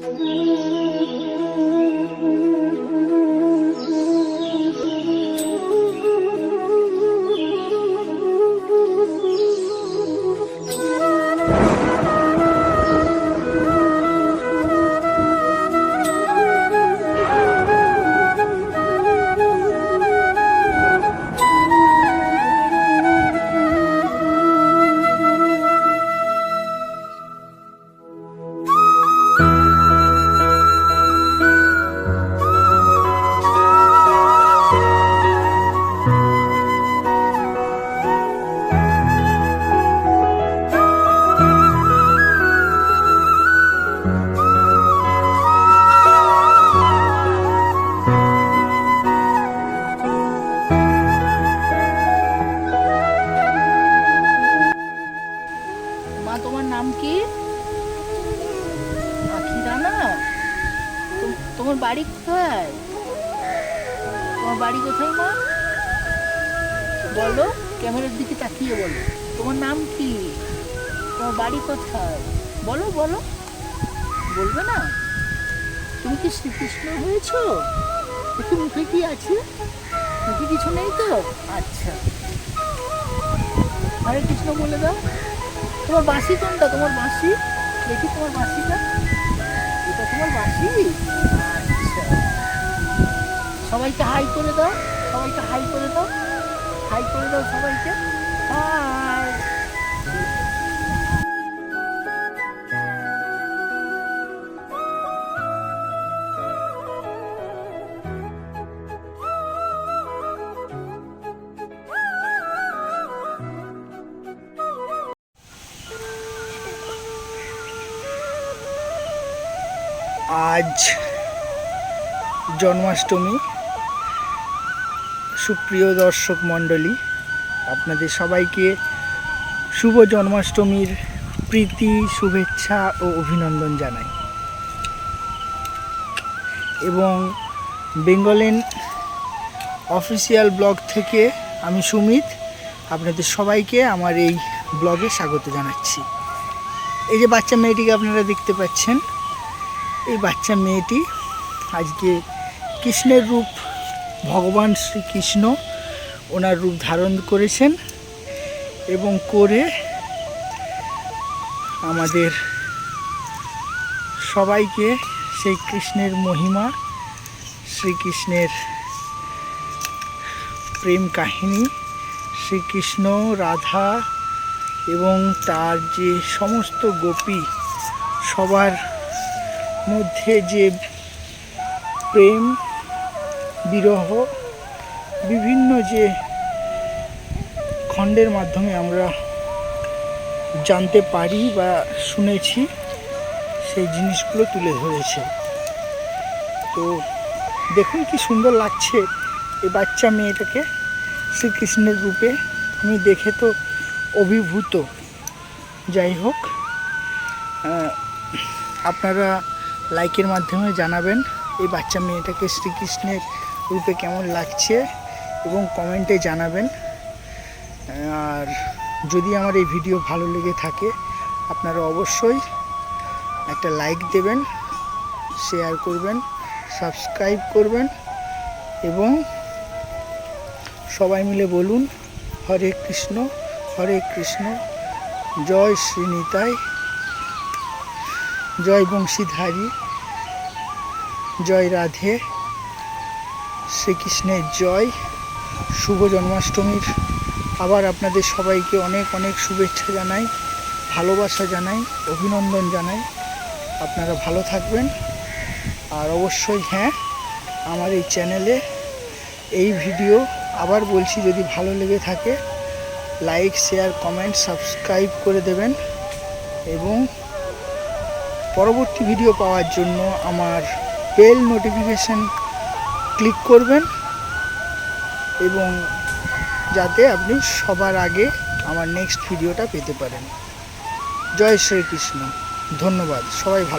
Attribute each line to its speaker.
Speaker 1: মা তোমার বাড়ি কোথায়? তোমার বাড়ি কোথায় মা? বলো, ক্যামেরার দিকে তাকিয়ে বলো। তোমার নাম কি? তোমার বাড়ি কোথায়? বলো বলো। বলবে না? তুমি কি শ্রীকৃষ্ণ হয়েছো? দেখি মুখে কি আছে? মুখে কিছু নেই তো? আচ্ছা। হরে কৃষ্ণ বলে দাও। তোমার বাঁশি কোনটা? তোমার বাঁশি দেখি তোমার বাঁশিটা এটা তোমার বাঁশি সবাইকে হাই করে দাও সবাইকে হাই করে দাও হাই করে দাও সবাইকে।
Speaker 2: আজ জন্মাষ্টমী। সুপ্রিয় দর্শক মণ্ডলী, আপনাদের সবাইকে শুভ জন্মাষ্টমীর প্রীতি, শুভেচ্ছা ও অভিনন্দন জানাই। এবং বেঙ্গলেন অফিসিয়াল ব্লগ থেকে আমি সুমিত, আপনাদের সবাইকে আমার এই ব্লগে স্বাগত জানাচ্ছি। এই যে বাচ্চা মেয়েটিকে আপনারা দেখতে পাচ্ছেন, এই বাচ্চা মেয়েটি আজকে কৃষ্ণের রূপ ভগবান শ্রীকৃষ্ণ ওনার রূপ ধারণ করেছেন এবং করে আমাদের সবাইকে সেই কৃষ্ণের মহিমা, শ্রীকৃষ্ণের প্রেম কাহিনী, শ্রীকৃষ্ণ, রাধা এবং তার যে সমস্ত গোপী, সবার মধ্যে যে প্রেম বিরহ, বিভিন্ন যে খণ্ডের মাধ্যমে আমরা জানতে পারি বা শুনেছি, সেই জিনিসগুলো তুলে ধরেছে। তো দেখুন কি সুন্দর লাগছে এই বাচ্চা মেয়েটাকে। শ্রীকৃষ্ণের রূপে আমি দেখে তো অভিভূত। যাই হোক আপনারা লাইকের মাধ্যমে জানাবেন। এই বাচ্চা মেয়েটাকে শ্রীকৃষ্ণের রূপে কেমন লাগছে এবং কমেন্টে জানাবেন। আর যদি আমার এই ভিডিও ভালো লেগে থাকে, আপনারা অবশ্যই একটা লাইক দেবেন, শেয়ার করবেন, সাবস্ক্রাইব করবেন এবং সবাই মিলে বলুন, হরে কৃষ্ণ হরে কৃষ্ণ, জয় শ্রীনিতাই, জয় বংশীধারী। জয় রাধে। শ্রীকৃষ্ণের জয়। শুভ জন্মাষ্টমীর। আবার আপনাদের সবাইকে অনেক অনেক শুভেচ্ছা জানাই, ভালোবাসা জানাই, অভিনন্দন জানাই। আপনারা ভালো থাকবেন। আর অবশ্যই হ্যাঁ আমার এই চ্যানেলে এই ভিডিও আবার বলছি, যদি ভালো লেগে থাকে, লাইক, শেয়ার, কমেন্ট, সাবস্ক্রাইব করে দেবেন। এবং পরবর্তী ভিডিও পাওয়ার জন্য আমার বেল নোটিফিকেশান ক্লিক করবেন এবং যাতে আপনি সবার আগে আমার নেক্সট ভিডিওটা পেতে পারেন। জয় শ্রীকৃষ্ণ। ধন্যবাদ। সবাই ভালো